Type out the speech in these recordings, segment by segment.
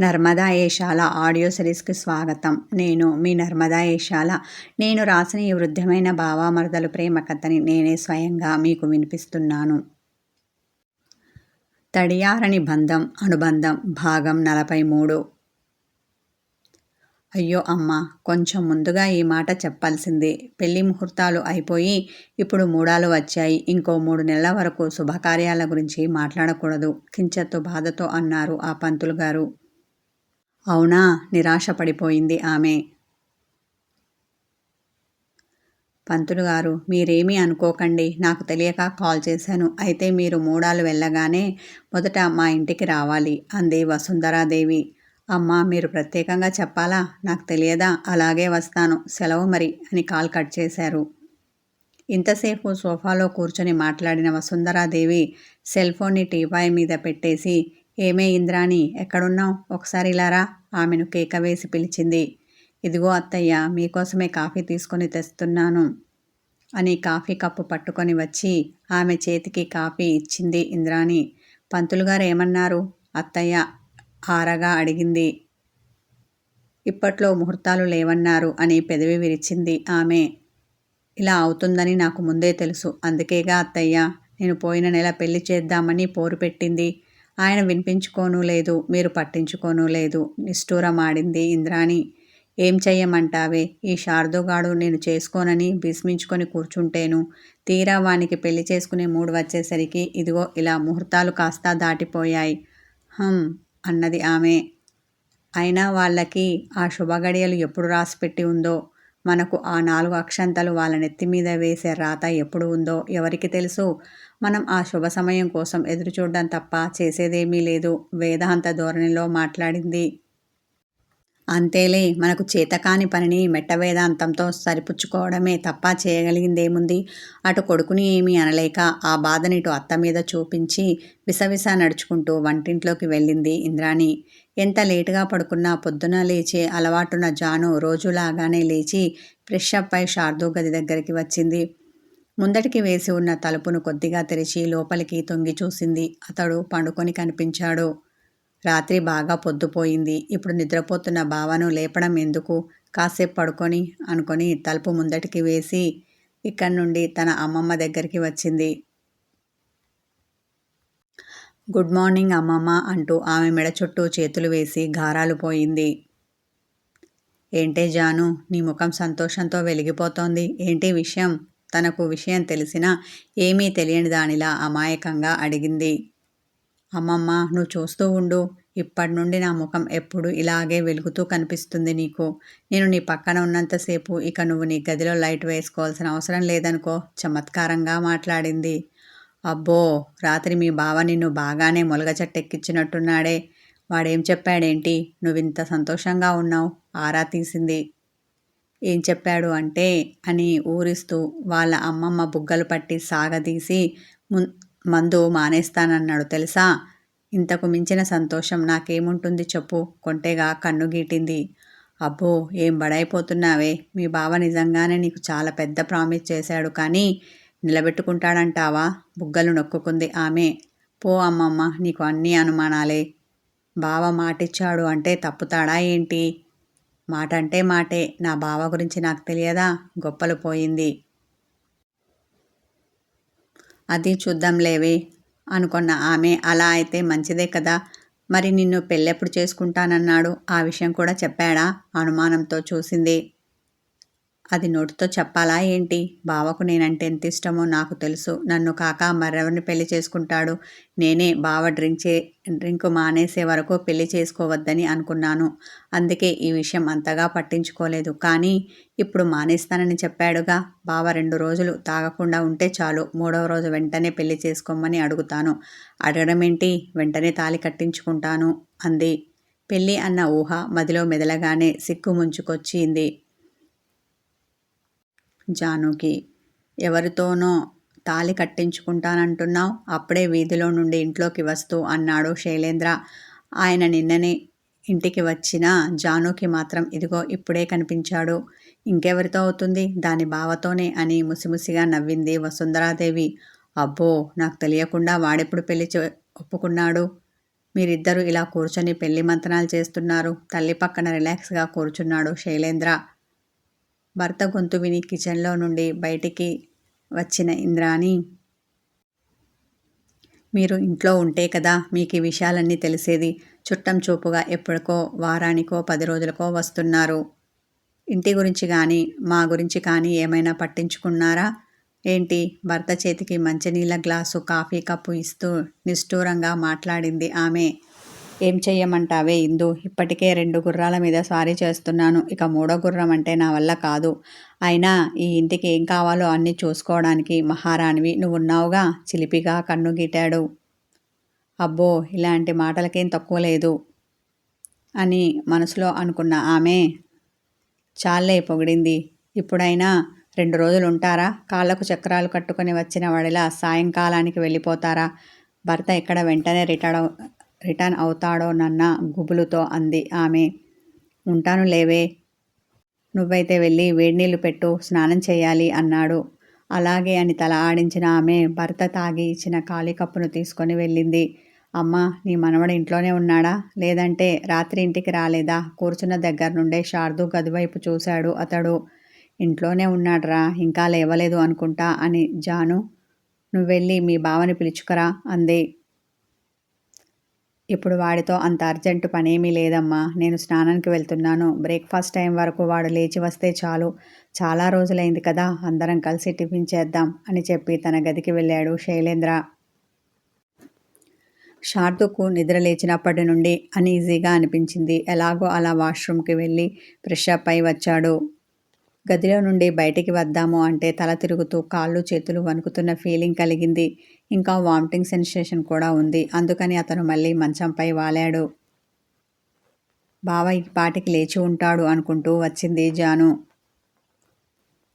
Narmada Eshala audio సిరీస్కి స్వాగతం. నేను మీ నర్మదా ఏషాల నేను రాసిన ఈ వృద్ధమైన భావామరదలు ప్రేమ కథని నేనే స్వయంగా మీకు వినిపిస్తున్నాను. తడియారని బంధం అనుబంధం భాగం నలభై మూడు. అయ్యో అమ్మ కొంచెం ముందుగా ఈ మాట చెప్పాల్సింది. పెళ్ళి ముహూర్తాలు అయిపోయి ఇప్పుడు మూడాలు వచ్చాయి. ఇంకో మూడు నెలల వరకు శుభకార్యాల గురించి మాట్లాడకూడదు. కించెత్తు బాధతో అన్నారు ఆ పంతులు గారు. అవునా? నిరాశపడిపోయింది ఆమె. పంతులు గారు మీరేమీ అనుకోకండి. నాకు తెలియక కాల్ చేశాను. అయితే మీరు మూడాలు వెళ్ళగానే మొదట మా ఇంటికి రావాలి అంది వసుంధరాదేవి. అమ్మ మీరు ప్రత్యేకంగా చెప్పాలా? నాకు తెలియదా? అలాగే వస్తాను. సెలవు మరి అని కాల్ కట్ చేశారు. ఇంతసేపు సోఫాలో కూర్చొని మాట్లాడిన వసుంధరాదేవి సెల్ ఫోన్ని టీపాయ్ మీద పెట్టేసి ఏమే ఇంద్రాణి ఎక్కడున్నావు? ఒకసారి ఇలారా ఆమెను కేక వేసి పిలిచింది. ఇదిగో అత్తయ్య మీకోసమే కాఫీ తీసుకొని తెస్తున్నాను అని కాఫీ కప్పు పట్టుకొని వచ్చి ఆమె చేతికి కాఫీ ఇచ్చింది ఇంద్రాణి. పంతులు గారు ఏమన్నారు? అత్తయ్య ఆరగా అడిగింది. ఇప్పట్లో ముహూర్తాలు లేవన్నారు అని పెదవి విరిచింది ఆమె. ఇలా అవుతుందని నాకు ముందే తెలుసు. అందుకేగా అత్తయ్య నేను పోయిన నెల పెళ్ళి చేద్దామని పోరు పెట్టింది. ఆయన వినిపించుకోను లేదు మీరు పట్టించుకోను లేదు. నిష్ఠూరమాడింది ఇంద్రాణి. ఏం చెయ్యమంటావే? ఈ శారదుగాడు నేను చేసుకోనని భీష్మించుకొని కూర్చుంటేను. తీరా వానికి పెళ్ళి చేసుకునే మూడు వచ్చేసరికి ఇదిగో ఇలా ముహూర్తాలు కాస్త దాటిపోయాయి. హం అన్నది ఆమె. అయినా వాళ్ళకి ఆ శుభగడియలు ఎప్పుడు రాసిపెట్టి ఉందో? మనకు ఆ నాలుగు అక్షంతలు వాళ్ళ నెత్తి మీద వేసే రాత ఎప్పుడు ఉందో ఎవరికి తెలుసు? మనం ఆ శుభ సమయం కోసం ఎదురు చూడడం తప్ప చేసేదేమీ లేదు. వేదాంత ధోరణిలో మాట్లాడింది. అంతేలే మనకు చేతకాని పనిని మెట్ట వేదాంతంతో సరిపుచ్చుకోవడమే తప్ప చేయగలిగిందేముంది? అటు కొడుకుని ఏమీ అనలేక ఆ బాధని ఇటు అత్త మీద చూపించి విసవిస నడుచుకుంటూ వంటింట్లోకి వెళ్ళింది ఇంద్రాణి. ఎంత లేటుగా పడుకున్నా పొద్దున లేచే అలవాటున్న జాను రోజులాగానే లేచి ఫ్రెష్ అప్ అయి శార్దు గది దగ్గరికి వచ్చింది. ముందటికి వేసి ఉన్న తలుపును కొద్దిగా తెరిచి లోపలికి తొంగి చూసింది. అతడు పండుకొని కనిపించాడు. రాత్రి బాగా పొద్దుపోయింది ఇప్పుడు నిద్రపోతున్న బావను లేపడం ఎందుకు? కాసేపు పడుకొని అనుకొని తలుపు ముందటికి వేసి ఇక్కడి నుండి తన అమ్మమ్మ దగ్గరికి వచ్చింది. గుడ్ మార్నింగ్ అమ్మమ్మ అంటూ ఆమె మెడ చుట్టూ చేతులు వేసి గారాలు పోయింది. ఏంటే జాను నీ ముఖం సంతోషంతో వెలిగిపోతోంది. ఏంటి విషయం? తనకు విషయం తెలిసినా ఏమీ తెలియని దానిలా అమాయకంగా అడిగింది. అమ్మమ్మ నువ్వు చూస్తూ ఉండు. ఇప్పటి నుండి నా ముఖం ఎప్పుడు ఇలాగే వెలుగుతూ కనిపిస్తుంది నీకు. నేను నీ పక్కన ఉన్నంతసేపు ఇక నువ్వు నీ గదిలో లైట్ వేసుకోవాల్సిన అవసరం లేదనుకో చమత్కారంగా మాట్లాడింది. అబ్బో రాత్రి మీ బావ నిన్ను బాగానే మొలగ చెట్టెక్కించినట్టున్నాడే వాడేం చెప్పాడేంటి? నువ్వింత సంతోషంగా ఉన్నావు ఆరా తీసింది. ఏం చెప్పాడు అంటే అని ఊరిస్తూ వాళ్ళ అమ్మమ్మ బుగ్గలు పట్టి సాగదీసి మందు మానేస్తానన్నాడు. తెలుసా? ఇంతకు మించిన సంతోషం నాకేముంటుంది చెప్పు కొంటేగా కన్ను గీటింది. అబ్బో ఏం బడైపోతున్నావే? మీ బావ నిజంగానే నీకు చాలా పెద్ద ప్రామిస్ చేశాడు కానీ నిలబెట్టుకుంటాడంటావా? బుగ్గలు నొక్కుకుంది ఆమె. పో అమ్మమ్మ నీకు అన్నీ అనుమానాలే. బావ మాటిచ్చాడు అంటే తప్పుతాడా ఏంటి? మాట అంటే మాటే. నా బావ గురించి నాకు తెలియదా? గొప్పలు పోయింది. అది చూద్దాంలేవే అనుకున్న ఆమె. అలా అయితే మంచిదే కదా. మరి నిన్ను పెళ్ళెప్పుడు చేసుకుంటానన్నాడు? ఆ విషయం కూడా చెప్పాడా? అనుమానంతో చూసింది. అది నోటితో చెప్పాలా ఏంటి? బావకు నేనంటే ఎంత ఇష్టమో నాకు తెలుసు. నన్ను కాక మరెవరిని పెళ్ళి చేసుకుంటాడు? నేనే బావ డ్రింక్ చే డ్రింక్ మానేసే వరకు పెళ్ళి చేసుకోవద్దని అనుకున్నాను. అందుకే ఈ విషయం అంతగా పట్టించుకోలేదు. కానీ ఇప్పుడు మానేస్తానని చెప్పాడుగా. బావ రెండు రోజులు తాగకుండా ఉంటే చాలు. మూడవ రోజు వెంటనే పెళ్ళి చేసుకోమని అడుగుతాను. అడగడం ఏంటి? వెంటనే తాలి కట్టించుకుంటాను అంది. పెళ్ళి అన్న ఊహ మదిలో మెదలగానే సిక్కు ముంచుకొచ్చింది. జానుకి ఎవరితోనో తాలి కట్టించుకుంటానంటున్నావు? అప్పుడే వీధిలో నుండి ఇంట్లోకి వస్తూ అన్నాడు శైలేంద్ర. ఆయన నిన్ననే ఇంటికి వచ్చిన జానుకి మాత్రం ఇదిగో ఇప్పుడే కనిపించాడు. ఇంకెవరితో అవుతుంది? దాని బావతోనే అని ముసిముసిగా నవ్వింది వసుంధరాదేవి. అబ్బో నాకు తెలియకుండా వాడెప్పుడు పెళ్ళి ఒప్పుకున్నాడు? మీరిద్దరూ ఇలా కూర్చొని పెళ్ళి మంతనాలు చేస్తున్నారు. తల్లి పక్కన రిలాక్స్గా కూర్చున్నాడు శైలేంద్ర. భర్త గొంతు విని కిచెన్లో నుండి బయటికి వచ్చిన ఇంద్రాని మీరు ఇంట్లో ఉంటే కదా మీకు ఈ విషయాలన్నీ తెలిసేది. చుట్టం చూపుగా ఎప్పటికో వారానికో పది రోజులకో వస్తున్నారు. ఇంటి గురించి కానీ మా గురించి కానీ ఏమైనా పట్టించుకున్నారా? ఏంటి? భర్త చేతికి మంచినీళ్ళ గ్లాసు కాఫీ కప్పు ఇస్తూ నిష్ఠూరంగా మాట్లాడింది ఆమె. ఏం చెయ్యమంటావే ఇందు? ఇప్పటికే రెండు గుర్రాల మీద స్వారీ చేస్తున్నాను. ఇక మూడో గుర్రం అంటే నా వల్ల కాదు. అయినా ఈ ఇంటికి ఏం కావాలో అన్నీ చూసుకోవడానికి మహారాణివి నువ్వు ఉన్నావుగా చిలిపిగా కన్ను గీటాడు. అబ్బో ఇలాంటి మాటలకేం తక్కువ లేదు అని మనసులో అనుకున్న ఆమె. చాలే పొగిడింది. ఇప్పుడైనా రెండు రోజులు ఉంటారా కాళ్ళకు చక్రాలు కట్టుకుని వచ్చిన వాడిలా సాయంకాలానికి వెళ్ళిపోతారా? భర్త ఇక్కడ వెంటనే రిటర్న్ రిటర్న్ అవుతాడోనన్న గుబులుతో అంది ఆమె. ఉంటాను లేవే. నువ్వైతే వెళ్ళి వేడినీళ్ళు పెట్టు స్నానం చేయాలి అన్నాడు. అలాగే అని తల ఆడించిన ఆమె భర్త తాగి ఇచ్చిన ఖాళీ కప్పును తీసుకొని వెళ్ళింది. అమ్మ నీ మనవడు ఇంట్లోనే ఉన్నాడా? లేదంటే రాత్రి ఇంటికి రాలేదా? కూర్చున్న దగ్గర నుండే శారదు గదివైపు చూశాడు అతడు. ఇంట్లోనే ఉన్నాడ్రా ఇంకా లేవలేదు అనుకుంటా అని జాను. నువ్వెళ్ళి మీ బావని పిలుచుకరా అంది. ఇప్పుడు వాడితో అంత అర్జెంటు పనేమీ లేదమ్మా. నేను స్నానానికి వెళ్తున్నాను. బ్రేక్ఫాస్ట్ టైం వరకు వాడు లేచి వస్తే చాలు. చాలా రోజులైంది కదా అందరం కలిసి టిఫిన్ చేద్దాం అని చెప్పి తన గదికి వెళ్ళాడు శైలేంద్ర. శారదుకు నిద్ర లేచినప్పటి నుండి అనీజీగా అనిపించింది. ఎలాగో అలా వాష్రూమ్కి వెళ్ళి ఫ్రెష్ అప్ అయి వచ్చాడు. గదిలో నుండి బయటికి వద్దాము అంటే తల తిరుగుతూ కాళ్ళు చేతులు వణుకుతున్న ఫీలింగ్ కలిగింది. ఇంకా వామిటింగ్ సెన్సేషన్ కూడా ఉంది. అందుకని అతను మళ్ళీ మంచంపై వాలాడు. బావ ఈ పాటికి లేచి ఉంటాడు అనుకుంటూ వచ్చింది జాను.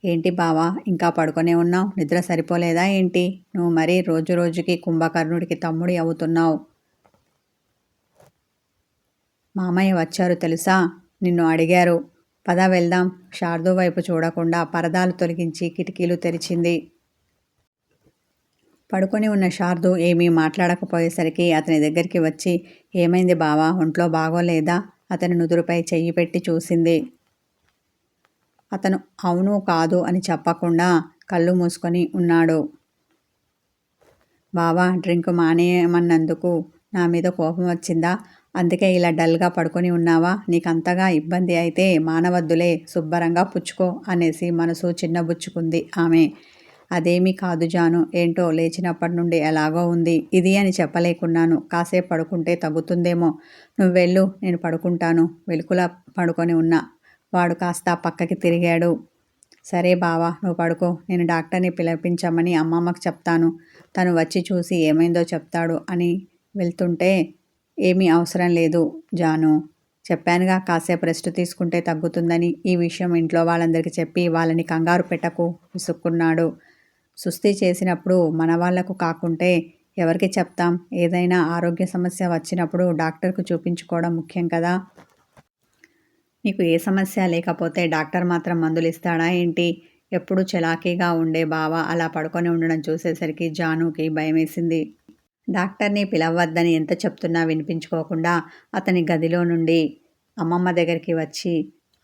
ఏంటి బావా ఇంకా పడుకొనే ఉన్నావు? నిద్ర సరిపోలేదా ఏంటి? నువ్వు మరీ రోజు రోజుకి కుంభకర్ణుడికి తమ్ముడి అవుతున్నావు. మామయ్య వచ్చారు తెలుసా? నిన్ను అడిగారు. పద వెళ్దాం. శారదు వైపు చూడకుండా పరదాలు తొలగించి కిటికీలు తెరిచింది. పడుకొని ఉన్న శారదు ఏమీ మాట్లాడకపోయేసరికి అతని దగ్గరికి వచ్చి ఏమైంది బావా? ఒంట్లో బాగోలేదా? అతని నుదురుపై చెయ్యి పెట్టి చూసింది. అతను అవును కాదు అని చెప్పకుండా కళ్ళు మూసుకొని ఉన్నాడు. బావా డ్రింక్ మానేయమన్నందుకు నా మీద కోపం వచ్చిందా? అందుకే ఇలా డల్గా పడుకొని ఉన్నావా? నీకంతగా ఇబ్బంది అయితే మానవద్దులే శుభ్రంగా పుచ్చుకో అనేసి మనసు చిన్నబుచ్చుకుంది ఆమె. అదేమీ కాదు జాను. ఏంటో లేచినప్పటి నుండి ఎలాగో ఉంది. ఇది అని చెప్పలేకున్నాను. కాసేపు పడుకుంటే తగ్గుతుందేమో. నువ్వు వెళ్ళు నేను పడుకుంటాను. వెలుకులా పడుకొని ఉన్నా. వాడు కాస్త పక్కకి తిరిగాడు. సరే బావా నువ్వు పడుకో. నేను డాక్టర్ని పిలిపించమని అమ్మమ్మకు చెప్తాను. తను వచ్చి చూసి ఏమైందో చెప్తాడు అని వెళ్తుంటే ఏమీ అవసరం లేదు జాను. చెప్పానుగా కాసేపు రెస్ట్ తీసుకుంటే తగ్గుతుందని. ఈ విషయం ఇంట్లో వాళ్ళందరికీ చెప్పి వాళ్ళని కంగారు పెట్టకు విసుక్కున్నాడు. సుస్థి చేసినప్పుడు మన వాళ్ళకు కాకుంటే ఎవరికి చెప్తాం? ఏదైనా ఆరోగ్య సమస్య వచ్చినప్పుడు డాక్టర్కు చూపించుకోవడం ముఖ్యం కదా? నీకు ఏ సమస్య లేకపోతే డాక్టర్ మాత్రం మందులు ఇస్తాడా ఏంటి? ఎప్పుడు చలాకీగా ఉండే బావ అలా పడుకొని ఉండడం చూసేసరికి జానుకి భయమేసింది. డాక్టర్ని పిలవద్దని ఎంత చెప్తున్నా వినిపించుకోకుండా అతని గదిలో నుండి అమ్మమ్మ దగ్గరికి వచ్చి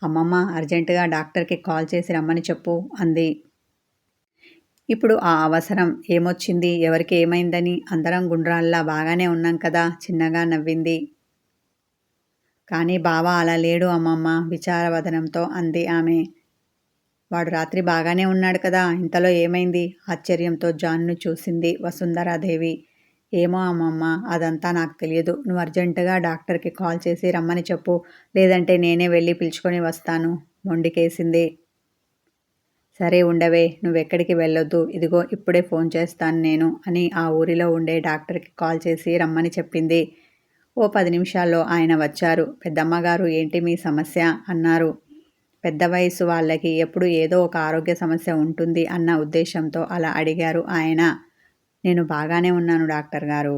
అమ్మమ్మ అర్జెంటుగా డాక్టర్కి కాల్ చేసి రమ్మని చెప్పు అంది. ఇప్పుడు ఆ అవసరం ఏమొచ్చింది? ఎవరికి ఏమైందని? అందరం గుండ్రాల్లా బాగానే ఉన్నాం కదా? చిన్నగా నవ్వింది. కానీ బావ అలా లేడు అమ్మమ్మ విచారవదనంతో అంది ఆమె. వాడు రాత్రి బాగానే ఉన్నాడు కదా? ఇంతలో ఏమైంది? ఆశ్చర్యంతో జాన్ను చూసింది వసుంధరాదేవి. ఏమో అమ్మమ్మ అదంతా నాకు తెలియదు. నువ్వు అర్జెంటుగా డాక్టర్కి కాల్ చేసి రమ్మని చెప్పు. లేదంటే నేనే వెళ్ళి పిలుచుకొని వస్తాను. మొండికేసింది. సరే ఉండవే నువ్వెక్కడికి వెళ్ళొద్దు. ఇదిగో ఇప్పుడే ఫోన్ చేస్తాను నేను అని ఆ ఊరిలో ఉండే డాక్టర్కి కాల్ చేసి రమ్మని చెప్పింది. ఓ పది నిమిషాల్లో ఆయన వచ్చారు. పెద్దమ్మగారు ఏంటి మీ సమస్య? అన్నారు. పెద్ద వయసు వాళ్ళకి ఎప్పుడు ఏదో ఒక ఆరోగ్య సమస్య ఉంటుంది అన్న ఉద్దేశంతో అలా అడిగారు ఆయన. నేను బాగానే ఉన్నాను డాక్టర్ గారు.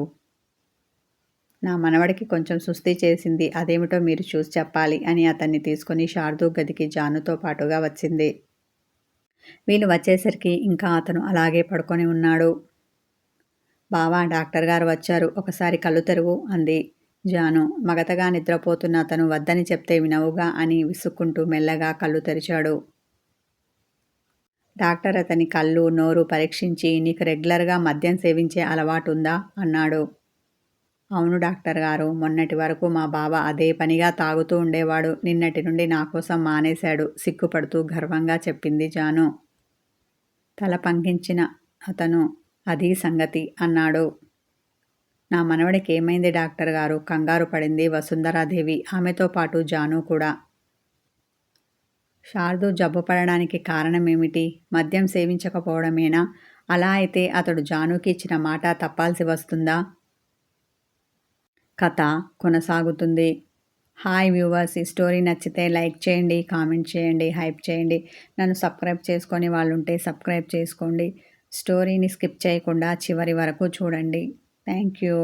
నా మనవడికి కొంచెం సుస్థి చేసింది. అదేమిటో మీరు చూసి చెప్పాలి అని అతన్ని తీసుకుని శారదు గదికి జానుతో పాటుగా వచ్చింది. వీళ్ళు వచ్చేసరికి ఇంకా అతను అలాగే పడుకొని ఉన్నాడు. బావా డాక్టర్ గారు వచ్చారు. ఒకసారి కళ్ళు తెరువు అంది జాను. మగతగా నిద్రపోతున్న అతను వద్దని చెప్తే వినవుగా అని విసుక్కుంటూ మెల్లగా కళ్ళు తెరిచాడు. డాక్టర్ అతని కళ్ళు నోరు పరీక్షించి నీకు రెగ్యులర్గా మద్యం సేవించే అలవాటు ఉందా అన్నాడు. అవును డాక్టర్ గారు మొన్నటి వరకు మా బావ అదే పనిగా తాగుతూ ఉండేవాడు. నిన్నటి నుండి నా కోసం మానేశాడు. సిగ్గుపడుతూ గర్వంగా చెప్పింది జాను. తల పంకించిన అతను అది సంగతి అన్నాడు. నా మనవడికి ఏమైంది డాక్టర్ గారు? కంగారు పడింది వసుంధరాదేవి. ఆమెతో పాటు జాను కూడా. శారదు జబ్బు పడడానికి కారణమేమిటి? మద్యం సేవించకపోవడమేనా? అలా అయితే అతడు జానుకి ఇచ్చిన మాట తప్పాల్సి వస్తుందా? కథ కొనసాగుతుంది. హాయ్ వ్యూవర్స్ ఈ స్టోరీ నచ్చితే లైక్ చేయండి కామెంట్ చేయండి హైప్ చేయండి. నన్ను సబ్స్క్రైబ్ చేసుకొని వాళ్ళు ఉంటే సబ్స్క్రైబ్ చేసుకోండి. స్టోరీని స్కిప్ చేయకుండా చివరి వరకు చూడండి. Thank you.